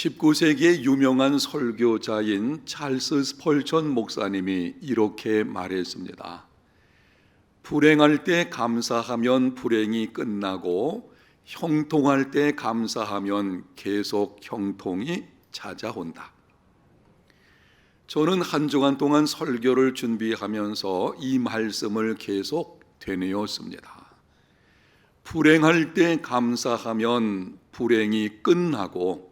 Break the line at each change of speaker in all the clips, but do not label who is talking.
19세기의 유명한 설교자인 찰스 스펄전 목사님이 이렇게 말했습니다. 불행할 때 감사하면 불행이 끝나고 형통할 때 감사하면 계속 형통이 찾아온다. 저는 한 주간 동안 설교를 준비하면서 이 말씀을 계속 되뇌었습니다. 불행할 때 감사하면 불행이 끝나고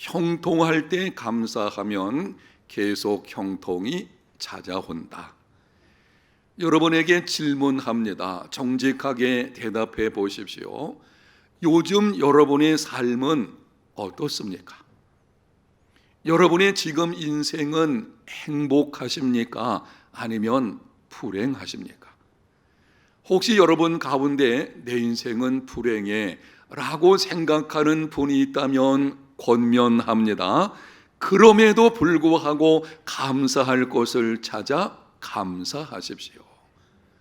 형통할 때 감사하면 계속 형통이 찾아온다. 여러분에게 질문합니다. 정직하게 대답해 보십시오. 요즘 여러분의 삶은 어떻습니까? 여러분의 지금 인생은 행복하십니까? 아니면 불행하십니까? 혹시 여러분 가운데 내 인생은 불행해 라고 생각하는 분이 있다면 권면합니다. 그럼에도 불구하고 감사할 것을 찾아 감사하십시오.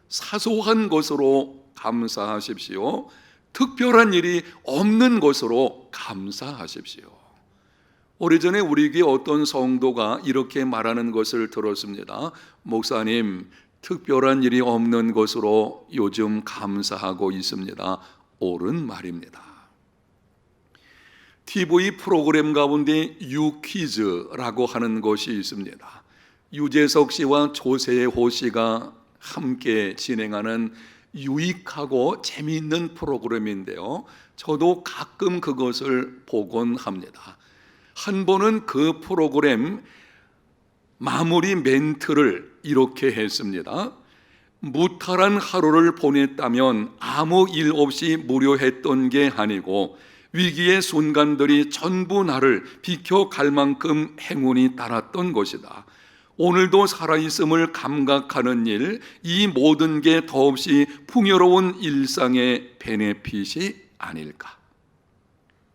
사소한 것으로 감사하십시오. 특별한 일이 없는 것으로 감사하십시오. 오래전에 우리 교회 어떤 성도가 이렇게 말하는 것을 들었습니다. 목사님, 특별한 일이 없는 것으로 요즘 감사하고 있습니다. 옳은 말입니다. TV 프로그램 가운데 유퀴즈라고 하는 것이 있습니다. 유재석 씨와 조세호 씨가 함께 진행하는 유익하고 재미있는 프로그램인데요. 저도 가끔 그것을 보곤 합니다. 한 번은 그 프로그램 마무리 멘트를 이렇게 했습니다. 무탈한 하루를 보냈다면 아무 일 없이 무료했던 게 아니고 위기의 순간들이 전부 나를 비켜갈 만큼 행운이 따랐던 것이다. 오늘도 살아있음을 감각하는 일, 이 모든 게 더없이 풍요로운 일상의 베네핏이 아닐까.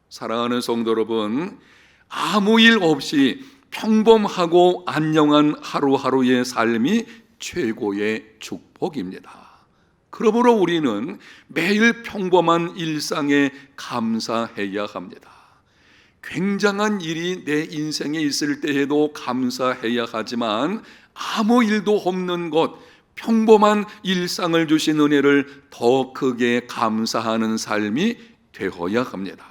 사랑하는 성도 여러분, 아무 일 없이 평범하고 안녕한 하루하루의 삶이 최고의 축복입니다. 그러므로 우리는 매일 평범한 일상에 감사해야 합니다. 굉장한 일이 내 인생에 있을 때에도 감사해야 하지만 아무 일도 없는 것, 평범한 일상을 주신 은혜를 더 크게 감사하는 삶이 되어야 합니다.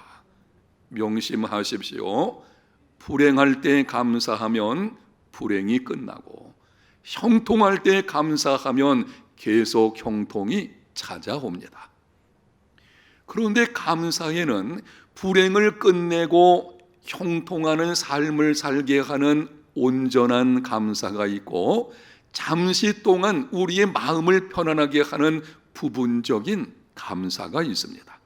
명심하십시오. 불행할 때 감사하면 불행이 끝나고 형통할 때 감사하면 계속 형통이 찾아옵니다. 그런데 감사에는 불행을 끝내고 형통하는 삶을 살게 하는 온전한 감사가 있고 잠시 동안 우리의 마음을 편안하게 하는 부분적인 감사가 있습니다.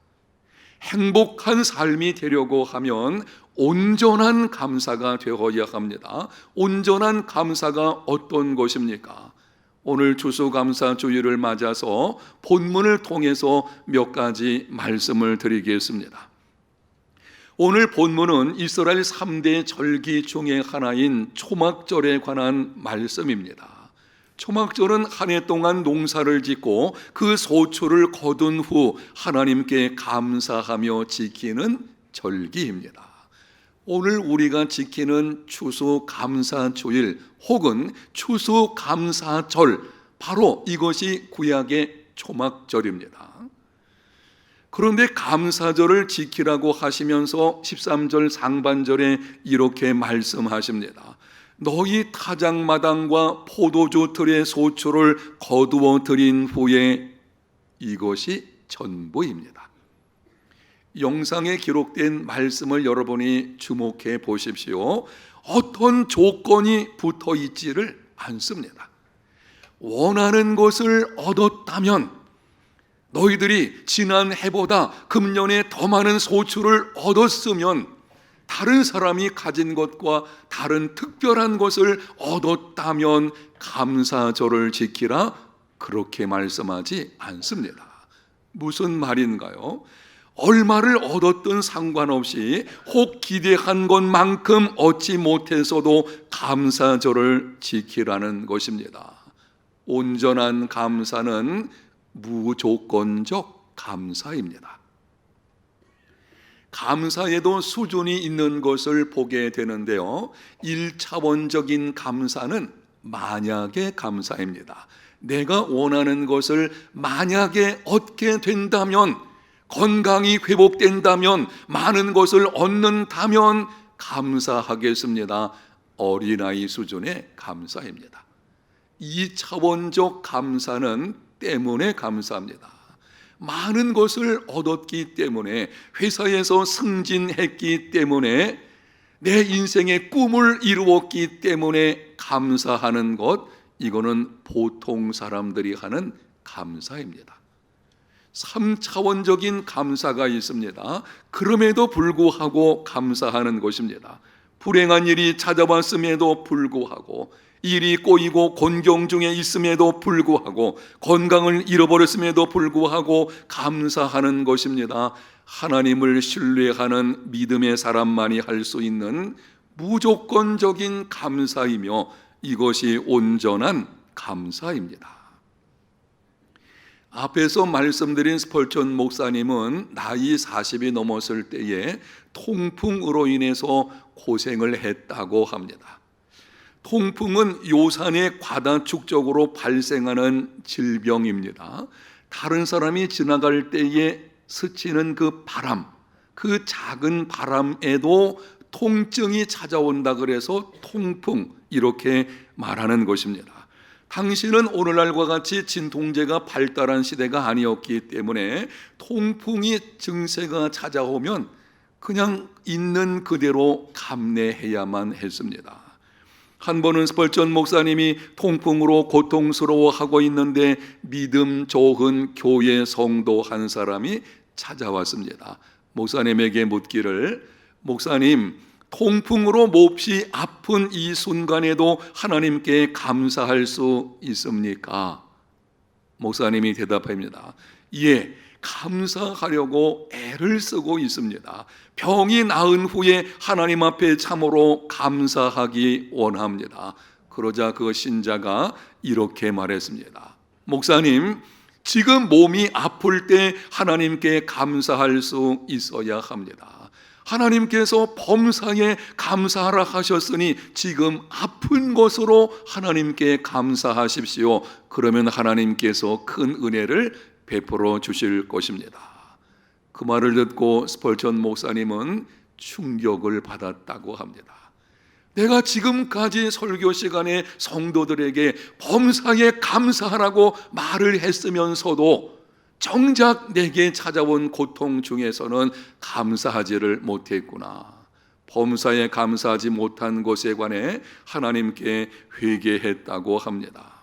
행복한 삶이 되려고 하면 온전한 감사가 되어야 합니다. 온전한 감사가 어떤 것입니까? 오늘 추수감사 주일을 맞아서 본문을 통해서 몇 가지 말씀을 드리겠습니다. 오늘 본문은 이스라엘 3대 절기 중의 하나인 초막절에 관한 말씀입니다. 초막절은 한 해 동안 농사를 짓고 그 소출을 거둔 후 하나님께 감사하며 지키는 절기입니다. 오늘 우리가 지키는 추수 감사 주일 혹은 추수 감사절 바로 이것이 구약의 초막절입니다. 그런데 감사절을 지키라고 하시면서 13절 상반절에 이렇게 말씀하십니다. 너희 타작마당과 포도주 틀의 소출을 거두어 드린 후에 이것이 전부입니다. 영상에 기록된 말씀을 여러분이 주목해 보십시오. 어떤 조건이 붙어 있지를 않습니다. 원하는 것을 얻었다면 너희들이 지난 해보다 금년에 더 많은 소출을 얻었으면 다른 사람이 가진 것과 다른 특별한 것을 얻었다면 감사절을 지키라 그렇게 말씀하지 않습니다. 무슨 말인가요? 얼마를 얻었든 상관없이 혹 기대한 것만큼 얻지 못해서도 감사절을 지키라는 것입니다. 온전한 감사는 무조건적 감사입니다. 감사에도 수준이 있는 것을 보게 되는데요. 1차원적인 감사는 만약의 감사입니다. 내가 원하는 것을 만약에 얻게 된다면, 건강이 회복된다면, 많은 것을 얻는다면 감사하겠습니다. 어린아이 수준의 감사입니다. 2차원적 감사는 때문에 감사합니다. 많은 것을 얻었기 때문에 회사에서 승진했기 때문에 내 인생의 꿈을 이루었기 때문에 감사하는 것 이거는 보통 사람들이 하는 감사입니다. 3차원적인 감사가 있습니다. 그럼에도 불구하고 감사하는 것입니다. 불행한 일이 찾아왔음에도 불구하고 일이 꼬이고 곤경 중에 있음에도 불구하고 건강을 잃어버렸음에도 불구하고 감사하는 것입니다. 하나님을 신뢰하는 믿음의 사람만이 할 수 있는 무조건적인 감사이며 이것이 온전한 감사입니다. 앞에서 말씀드린 스펄전 목사님은 나이 40이 넘었을 때에 통풍으로 인해서 고생을 했다고 합니다. 통풍은 요산의 과다축적으로 발생하는 질병입니다. 다른 사람이 지나갈 때에 스치는 그 바람, 그 작은 바람에도 통증이 찾아온다 그래서 통풍 이렇게 말하는 것입니다. 당신은 오늘날과 같이 진통제가 발달한 시대가 아니었기 때문에 통풍이 증세가 찾아오면 그냥 있는 그대로 감내해야만 했습니다. 한 번은 스펄전 목사님이 통풍으로 고통스러워하고 있는데 믿음 좋은 교회 성도 한 사람이 찾아왔습니다. 목사님에게 묻기를 목사님 통풍으로 몹시 아픈 이 순간에도 하나님께 감사할 수 있습니까? 목사님이 대답합니다. 예, 감사하려고 애를 쓰고 있습니다. 병이 나은 후에 하나님 앞에 참으로 감사하기 원합니다. 그러자 그 신자가 이렇게 말했습니다. 목사님, 지금 몸이 아플 때 하나님께 감사할 수 있어야 합니다. 하나님께서 범사에 감사하라 하셨으니 지금 아픈 것으로 하나님께 감사하십시오. 그러면 하나님께서 큰 은혜를 베풀어 주실 것입니다. 그 말을 듣고 스펄전 목사님은 충격을 받았다고 합니다. 내가 지금까지 설교 시간에 성도들에게 범사에 감사하라고 말을 했으면서도 정작 내게 찾아온 고통 중에서는 감사하지를 못했구나. 범사에 감사하지 못한 것에 관해 하나님께 회개했다고 합니다.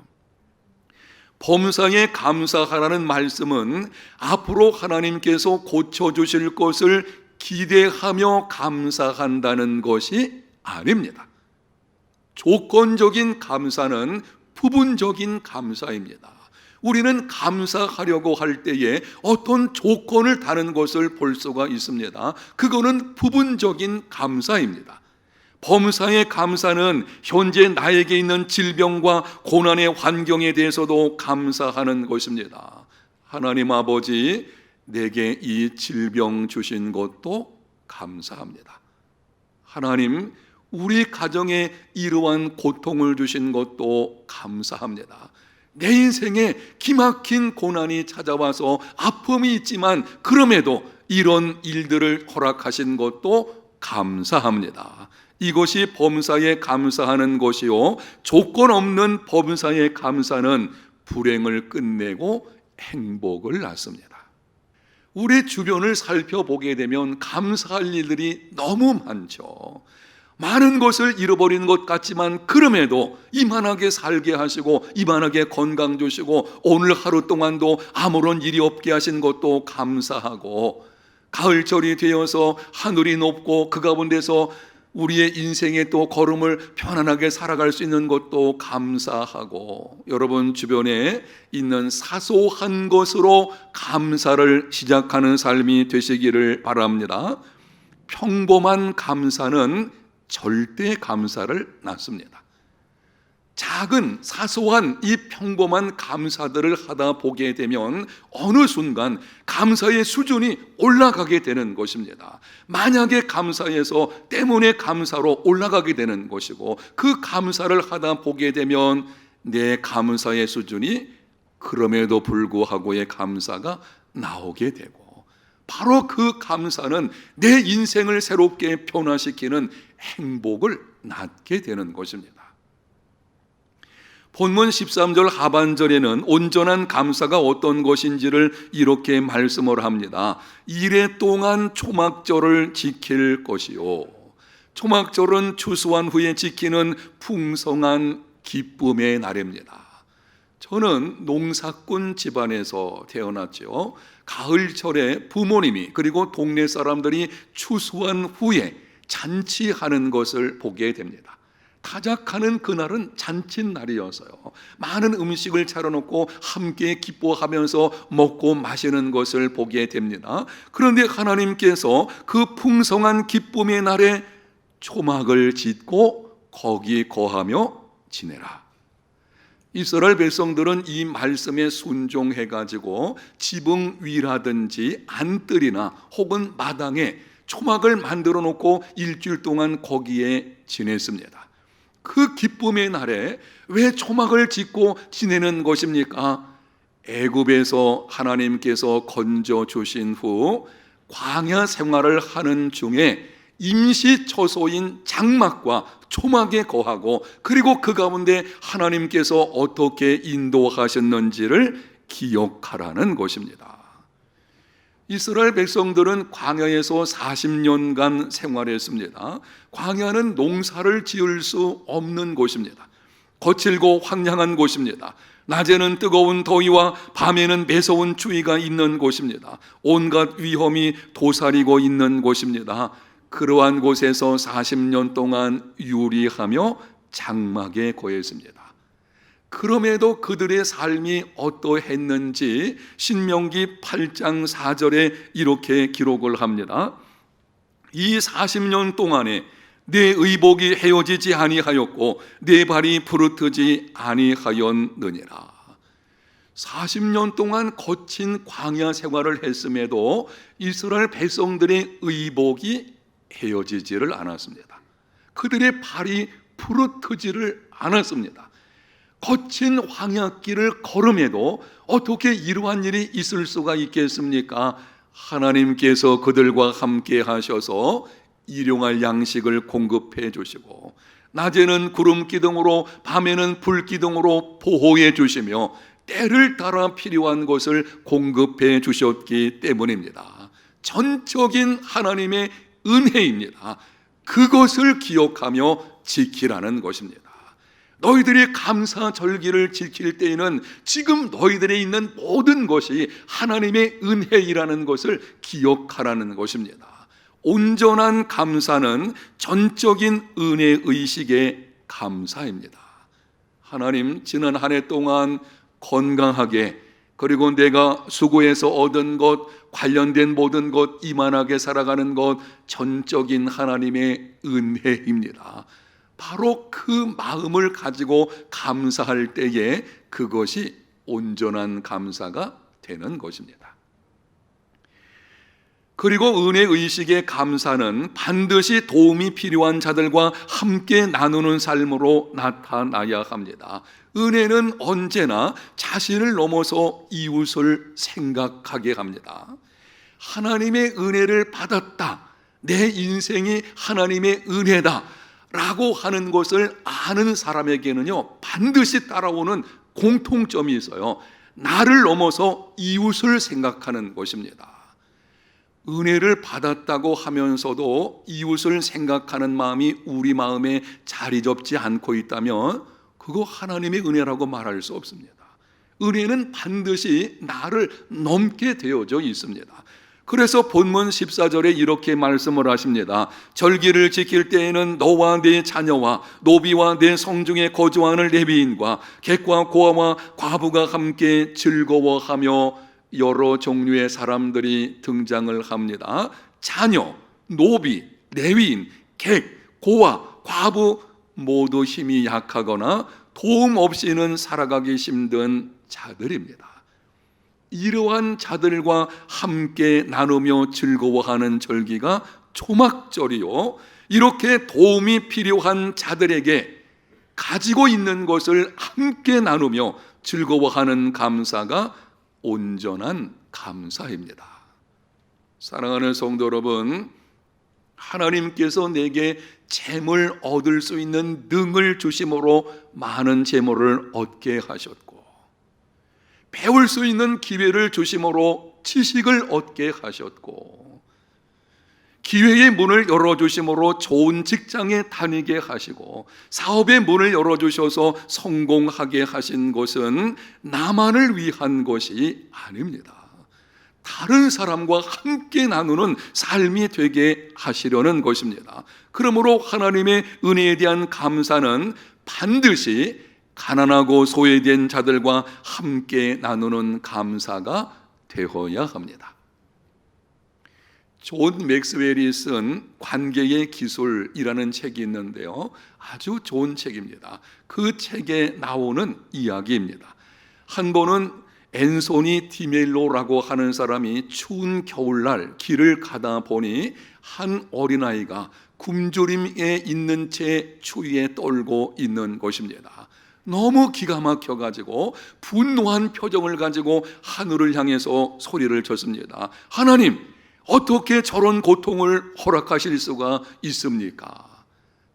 범사에 감사하라는 말씀은 앞으로 하나님께서 고쳐주실 것을 기대하며 감사한다는 것이 아닙니다. 조건적인 감사는 부분적인 감사입니다. 우리는 감사하려고 할 때에 어떤 조건을 다는 것을 볼 수가 있습니다. 그거는 부분적인 감사입니다. 범사의 감사는 현재 나에게 있는 질병과 고난의 환경에 대해서도 감사하는 것입니다. 하나님 아버지, 내게 이 질병 주신 것도 감사합니다. 하나님, 우리 가정에 이러한 고통을 주신 것도 감사합니다. 내 인생에 기막힌 고난이 찾아와서 아픔이 있지만 그럼에도 이런 일들을 허락하신 것도 감사합니다. 이것이 범사에 감사하는 것이요. 조건 없는 범사에 감사는 불행을 끝내고 행복을 낳습니다. 우리 주변을 살펴보게 되면 감사할 일들이 너무 많죠. 많은 것을 잃어버리는 것 같지만 그럼에도 이만하게 살게 하시고 이만하게 건강 주시고 오늘 하루 동안도 아무런 일이 없게 하신 것도 감사하고 가을철이 되어서 하늘이 높고 그 가운데서 우리의 인생의 또 걸음을 편안하게 살아갈 수 있는 것도 감사하고 여러분 주변에 있는 사소한 것으로 감사를 시작하는 삶이 되시기를 바랍니다. 평범한 감사는 절대 감사를 낳습니다. 작은 사소한 이 평범한 감사들을 하다 보게 되면 어느 순간 감사의 수준이 올라가게 되는 것입니다. 만약에 감사에서 때문에 감사로 올라가게 되는 것이고 그 감사를 하다 보게 되면 내 감사의 수준이 그럼에도 불구하고의 감사가 나오게 되고 바로 그 감사는 내 인생을 새롭게 변화시키는 행복을 낳게 되는 것입니다. 본문 13절 하반절에는 온전한 감사가 어떤 것인지를 이렇게 말씀을 합니다. 이래 동안 초막절을 지킬 것이요. 초막절은 추수한 후에 지키는 풍성한 기쁨의 날입니다. 저는 농사꾼 집안에서 태어났죠. 가을철에 부모님이 그리고 동네 사람들이 추수한 후에 잔치하는 것을 보게 됩니다. 타작하는 그날은 잔칫날이어서요. 많은 음식을 차려놓고 함께 기뻐하면서 먹고 마시는 것을 보게 됩니다. 그런데 하나님께서 그 풍성한 기쁨의 날에 초막을 짓고 거기 거하며 지내라. 이스라엘 백성들은 이 말씀에 순종해 가지고 지붕 위라든지 안뜰이나 혹은 마당에 초막을 만들어 놓고 일주일 동안 거기에 지냈습니다. 그 기쁨의 날에 왜 초막을 짓고 지내는 것입니까? 애굽에서 하나님께서 건져 주신 후 광야 생활을 하는 중에 임시 처소인 장막과 초막에 거하고 그리고 그 가운데 하나님께서 어떻게 인도하셨는지를 기억하라는 것입니다. 이스라엘 백성들은 광야에서 40년간 생활했습니다. 광야는 농사를 지을 수 없는 곳입니다. 거칠고 황량한 곳입니다. 낮에는 뜨거운 더위와 밤에는 매서운 추위가 있는 곳입니다. 온갖 위험이 도사리고 있는 곳입니다. 그러한 곳에서 40년 동안 유리하며 장막에 거했습니다. 그럼에도 그들의 삶이 어떠했는지 신명기 8장 4절에 이렇게 기록을 합니다. 이 40년 동안에 내 의복이 헤어지지 아니하였고 내 발이 부르트지 아니하였느니라. 40년 동안 거친 광야 생활을 했음에도 이스라엘 백성들의 의복이 헤어지지를 않았습니다. 그들의 발이 부르트지를 않았습니다. 거친 황야길을 걸음에도 어떻게 이러한 일이 있을 수가 있겠습니까? 하나님께서 그들과 함께 하셔서 일용할 양식을 공급해 주시고 낮에는 구름 기둥으로 밤에는 불 기둥으로 보호해 주시며 때를 따라 필요한 것을 공급해 주셨기 때문입니다. 전적인 하나님의 은혜입니다. 그것을 기억하며 지키라는 것입니다. 너희들이 감사 절기를 지킬 때에는 지금 너희들에 있는 모든 것이 하나님의 은혜이라는 것을 기억하라는 것입니다. 온전한 감사는 전적인 은혜 의식의 감사입니다. 하나님 지난 한 해 동안 건강하게 그리고 내가 수고해서 얻은 것 관련된 모든 것 이만하게 살아가는 것 전적인 하나님의 은혜입니다. 바로 그 마음을 가지고 감사할 때에 그것이 온전한 감사가 되는 것입니다. 그리고 은혜 의식의 감사는 반드시 도움이 필요한 자들과 함께 나누는 삶으로 나타나야 합니다. 은혜는 언제나 자신을 넘어서 이웃을 생각하게 합니다. 하나님의 은혜를 받았다. 내 인생이 하나님의 은혜다. 라고 하는 것을 아는 사람에게는요, 반드시 따라오는 공통점이 있어요. 나를 넘어서 이웃을 생각하는 것입니다. 은혜를 받았다고 하면서도 이웃을 생각하는 마음이 우리 마음에 자리 잡지 않고 있다면 그거 하나님의 은혜라고 말할 수 없습니다. 은혜는 반드시 나를 넘게 되어져 있습니다. 그래서 본문 14절에 이렇게 말씀을 하십니다. 절기를 지킬 때에는 너와 네 자녀와 노비와 네 성중에 거주하는 레비인과 객과 고아와 과부가 함께 즐거워하며 여러 종류의 사람들이 등장을 합니다. 자녀, 노비, 레위인, 객, 고아, 과부 모두 힘이 약하거나 도움 없이는 살아가기 힘든 자들입니다. 이러한 자들과 함께 나누며 즐거워하는 절기가 초막절이요. 이렇게 도움이 필요한 자들에게 가지고 있는 것을 함께 나누며 즐거워하는 감사가 온전한 감사입니다. 사랑하는 성도 여러분, 하나님께서 내게 재물 얻을 수 있는 능을 주심으로 많은 재물을 얻게 하셨고 배울 수 있는 기회를 주심으로 지식을 얻게 하셨고 기회의 문을 열어 주심으로 좋은 직장에 다니게 하시고 사업의 문을 열어 주셔서 성공하게 하신 것은 나만을 위한 것이 아닙니다. 다른 사람과 함께 나누는 삶이 되게 하시려는 것입니다. 그러므로 하나님의 은혜에 대한 감사는 반드시 가난하고 소외된 자들과 함께 나누는 감사가 되어야 합니다. 존 맥스웰이 쓴 관계의 기술이라는 책이 있는데요. 아주 좋은 책입니다. 그 책에 나오는 이야기입니다. 한 번은 앤소니 디멜로라고 하는 사람이 추운 겨울날 길을 가다 보니 한 어린아이가 굶주림에 있는 채 추위에 떨고 있는 것입니다. 너무 기가 막혀 가지고 분노한 표정을 가지고 하늘을 향해서 소리를 쳤습니다. 하나님, 어떻게 저런 고통을 허락하실 수가 있습니까?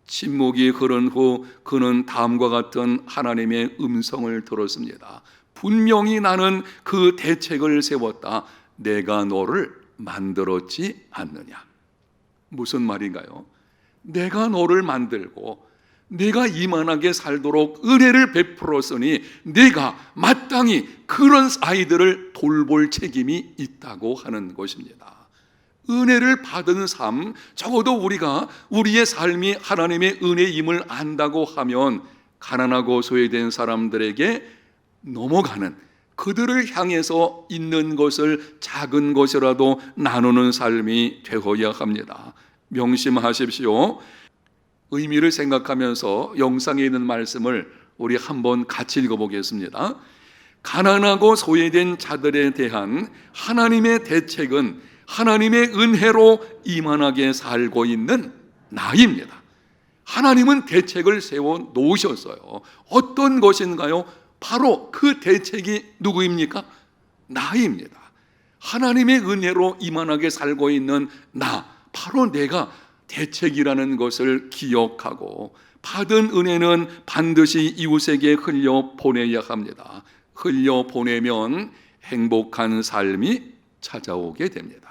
침묵이 흐른 후 그는 다음과 같은 하나님의 음성을 들었습니다. 분명히 나는 그 대책을 세웠다. 내가 너를 만들었지 않느냐. 무슨 말인가요? 내가 너를 만들고 내가 이만하게 살도록 은혜를 베풀었으니 내가 마땅히 그런 아이들을 돌볼 책임이 있다고 하는 것입니다. 은혜를 받은 삶, 적어도 우리가 우리의 삶이 하나님의 은혜임을 안다고 하면 가난하고 소외된 사람들에게 넘어가는 그들을 향해서 있는 것을 작은 것이라도 나누는 삶이 되어야 합니다. 명심하십시오. 의미를 생각하면서 영상에 있는 말씀을 우리 한번 같이 읽어보겠습니다. 가난하고 소외된 자들에 대한 하나님의 대책은 하나님의 은혜로 이만하게 살고 있는 나입니다. 하나님은 대책을 세워 놓으셨어요. 어떤 것인가요? 바로 그 대책이 누구입니까? 나입니다. 하나님의 은혜로 이만하게 살고 있는 나, 바로 내가 대책이라는 것을 기억하고 받은 은혜는 반드시 이웃에게 흘려 보내야 합니다. 흘려 보내면 행복한 삶이 찾아오게 됩니다.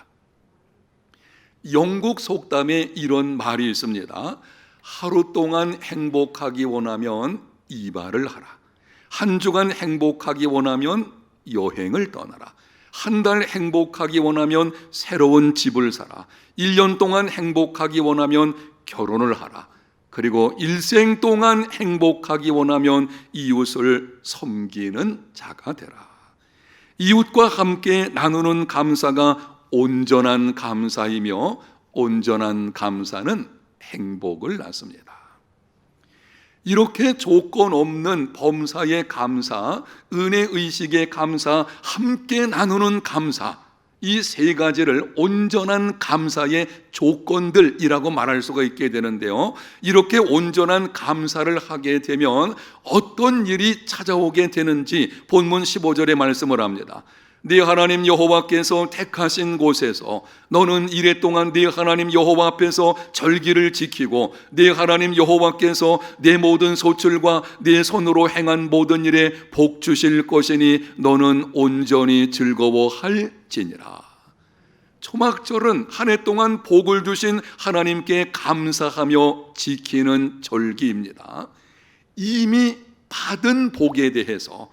영국 속담에 이런 말이 있습니다. 하루 동안 행복하기 원하면 이발을 하라. 한 주간 행복하기 원하면 여행을 떠나라. 한 달 행복하기 원하면 새로운 집을 사라. 1년 동안 행복하기 원하면 결혼을 하라. 그리고 일생 동안 행복하기 원하면 이웃을 섬기는 자가 되라. 이웃과 함께 나누는 감사가 온전한 감사이며 온전한 감사는 행복을 낳습니다. 이렇게 조건 없는 범사의 감사, 은혜 의식의 감사, 함께 나누는 감사, 이 세 가지를 온전한 감사의 조건들이라고 말할 수가 있게 되는데요. 이렇게 온전한 감사를 하게 되면 어떤 일이 찾아오게 되는지 본문 15절에 말씀을 합니다. 네 하나님 여호와께서 택하신 곳에서 너는 이래 동안 네 하나님 여호와 앞에서 절기를 지키고 네 하나님 여호와께서 내 모든 소출과 네 손으로 행한 모든 일에 복 주실 것이니 너는 온전히 즐거워할지니라. 초막절은 한 해 동안 복을 주신 하나님께 감사하며 지키는 절기입니다. 이미 받은 복에 대해서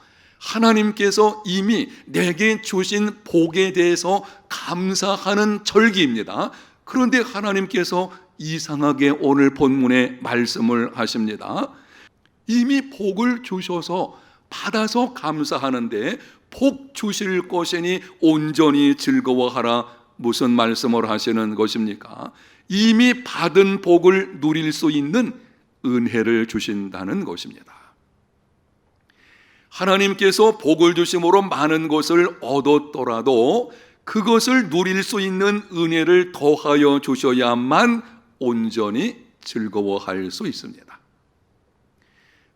하나님께서 이미 내게 주신 복에 대해서 감사하는 절기입니다. 그런데 하나님께서 이상하게 오늘 본문에 말씀을 하십니다. 이미 복을 주셔서 받아서 감사하는데 복 주실 것이니 온전히 즐거워하라 무슨 말씀을 하시는 것입니까? 이미 받은 복을 누릴 수 있는 은혜를 주신다는 것입니다. 하나님께서 복을 주심으로 많은 것을 얻었더라도 그것을 누릴 수 있는 은혜를 더하여 주셔야만 온전히 즐거워할 수 있습니다.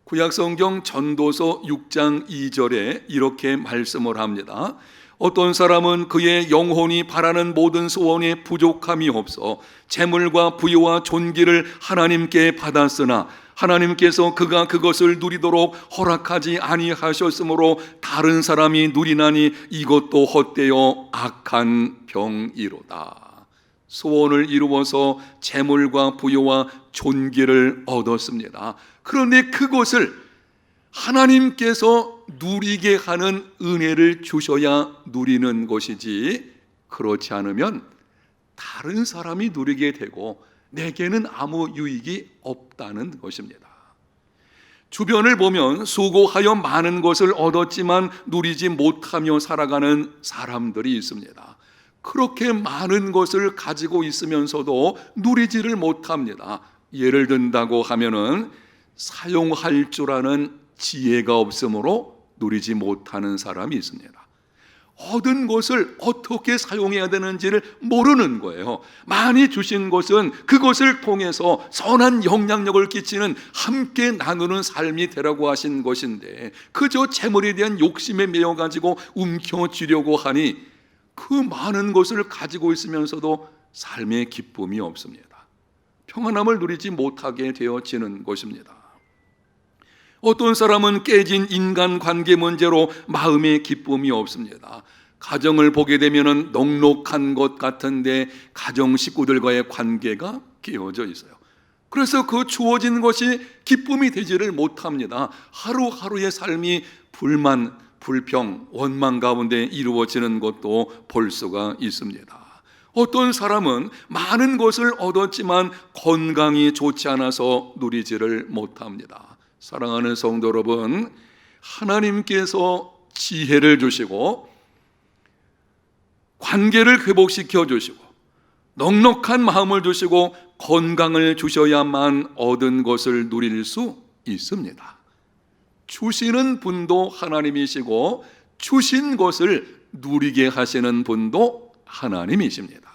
구약성경 전도서 6장 2절에 이렇게 말씀을 합니다. 어떤 사람은 그의 영혼이 바라는 모든 소원에 부족함이 없어 재물과 부유와 존귀를 하나님께 받았으나 하나님께서 그가 그것을 누리도록 허락하지 아니하셨으므로 다른 사람이 누리나니 이것도 헛되어 악한 병이로다. 소원을 이루어서 재물과 부유와 존귀를 얻었습니다. 그런데 그것을 하나님께서 누리게 하는 은혜를 주셔야 누리는 것이지 그렇지 않으면 다른 사람이 누리게 되고 내게는 아무 유익이 없다는 것입니다. 주변을 보면 수고하여 많은 것을 얻었지만 누리지 못하며 살아가는 사람들이 있습니다. 그렇게 많은 것을 가지고 있으면서도 누리지를 못합니다. 예를 든다고 하면은 사용할 줄 아는 지혜가 없으므로 누리지 못하는 사람이 있습니다. 얻은 것을 어떻게 사용해야 되는지를 모르는 거예요. 많이 주신 것은 그것을 통해서 선한 영향력을 끼치는 함께 나누는 삶이 되라고 하신 것인데 그저 재물에 대한 욕심에 매여 가지고 움켜쥐려고 하니 그 많은 것을 가지고 있으면서도 삶의 기쁨이 없습니다. 평안함을 누리지 못하게 되어지는 것입니다. 어떤 사람은 깨진 인간 관계 문제로 마음의 기쁨이 없습니다. 가정을 보게 되면은 넉넉한 것 같은데 가정 식구들과의 관계가 깨어져 있어요. 그래서 그 주어진 것이 기쁨이 되지를 못합니다. 하루하루의 삶이 불만, 불평, 원망 가운데 이루어지는 것도 볼 수가 있습니다. 어떤 사람은 많은 것을 얻었지만 건강이 좋지 않아서 누리지를 못합니다. 사랑하는 성도 여러분, 하나님께서 지혜를 주시고 관계를 회복시켜 주시고 넉넉한 마음을 주시고 건강을 주셔야만 얻은 것을 누릴 수 있습니다. 주시는 분도 하나님이시고 주신 것을 누리게 하시는 분도 하나님이십니다.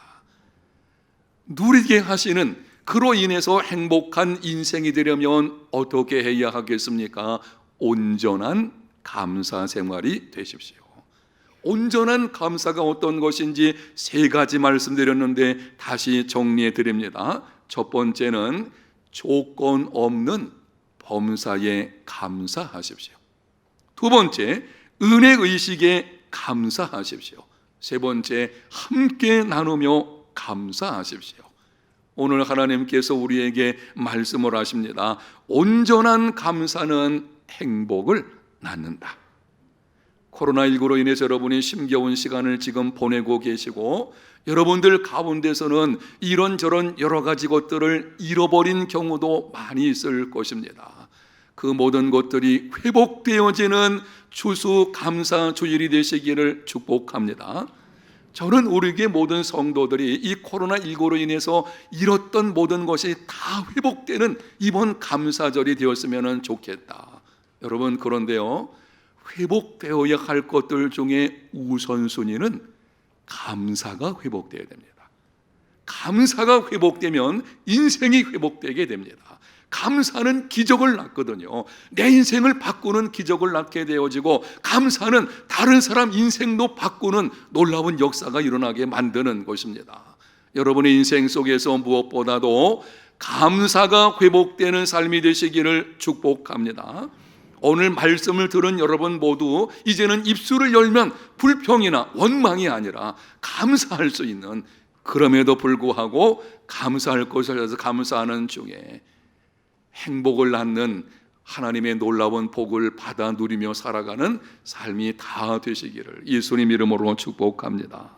누리게 하시는 그로 인해서 행복한 인생이 되려면 어떻게 해야 하겠습니까? 온전한 감사 생활이 되십시오. 온전한 감사가 어떤 것인지 세 가지 말씀드렸는데 다시 정리해 드립니다. 첫 번째는 조건 없는 범사에 감사하십시오. 두 번째, 은혜 의식에 감사하십시오. 세 번째, 함께 나누며 감사하십시오. 오늘 하나님께서 우리에게 말씀을 하십니다. 온전한 감사는 행복을 낳는다. 코로나19로 인해서 여러분이 심겨운 시간을 지금 보내고 계시고 여러분들 가운데서는 이런저런 여러 가지 것들을 잃어버린 경우도 많이 있을 것입니다. 그 모든 것들이 회복되어지는 추수 감사 주일이 되시기를 축복합니다. 저는 우리에게 모든 성도들이 이 코로나19로 인해서 잃었던 모든 것이 다 회복되는 이번 감사절이 되었으면 좋겠다. 여러분, 그런데요, 회복되어야 할 것들 중에 우선순위는 감사가 회복되어야 됩니다. 감사가 회복되면 인생이 회복되게 됩니다. 감사는 기적을 낳거든요. 내 인생을 바꾸는 기적을 낳게 되어지고 감사는 다른 사람 인생도 바꾸는 놀라운 역사가 일어나게 만드는 것입니다. 여러분의 인생 속에서 무엇보다도 감사가 회복되는 삶이 되시기를 축복합니다. 오늘 말씀을 들은 여러분 모두 이제는 입술을 열면 불평이나 원망이 아니라 감사할 수 있는 그럼에도 불구하고 감사할 것을 해서 감사하는 중에 행복을 낳는 하나님의 놀라운 복을 받아 누리며 살아가는 삶이 다 되시기를 예수님 이름으로 축복합니다.